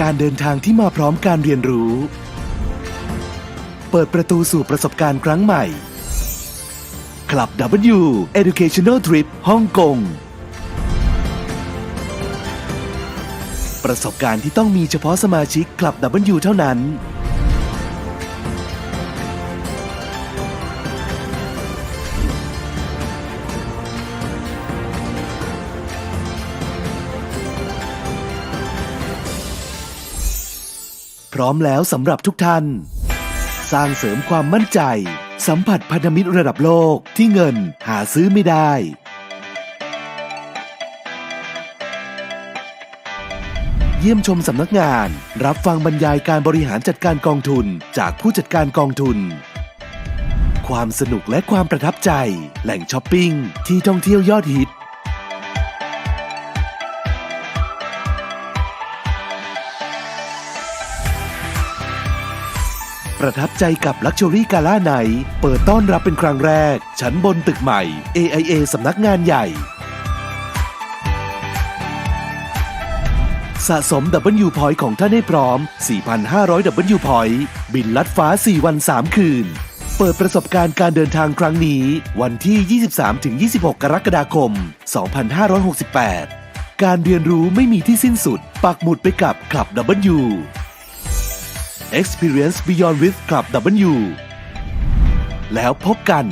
การเดินทางที่มาพร้อมการเรียนรู้ เปิดประตูสู่ประสบการณ์ครั้งใหม่ คลับ W Educational Trip ฮ่องกง ประสบการณ์ที่ต้องมีเฉพาะสมาชิกคลับ W เท่านั้น ร้อมแล้วสำหรับทุกท่าน สร้างเสริมความมั่นใจ สัมผัสพันธมิตรระดับโลกที่เงินหาซื้อไม่ได้ เยี่ยมชมสำนักงาน รับฟังบรรยายการบริหารจัดการกองทุนจากผู้จัดการกองทุน ความสนุกและความประทับใจ แหล่งช้อปปิ้งที่ท่องเที่ยวยอดฮิต ประทับใจกับ Luxury Gala Night เปิดต้อนรับเป็นครั้งแรก ชั้นบนตึกใหม่ AIA สำนักงานใหญ่ สะสม W Point ของท่านให้พร้อม 4,500 W Point บินลัดฟ้า 4 วัน 3 คืน เปิดประสบการณ์การเดินทางครั้งนี้ วันที่ 23-26 กรกฎาคม 2568 การเรียนรู้ไม่มีที่สิ้นสุด ปักหมุดไปกับคลับ W Experience Beyond with กับ W แล้วพบกัน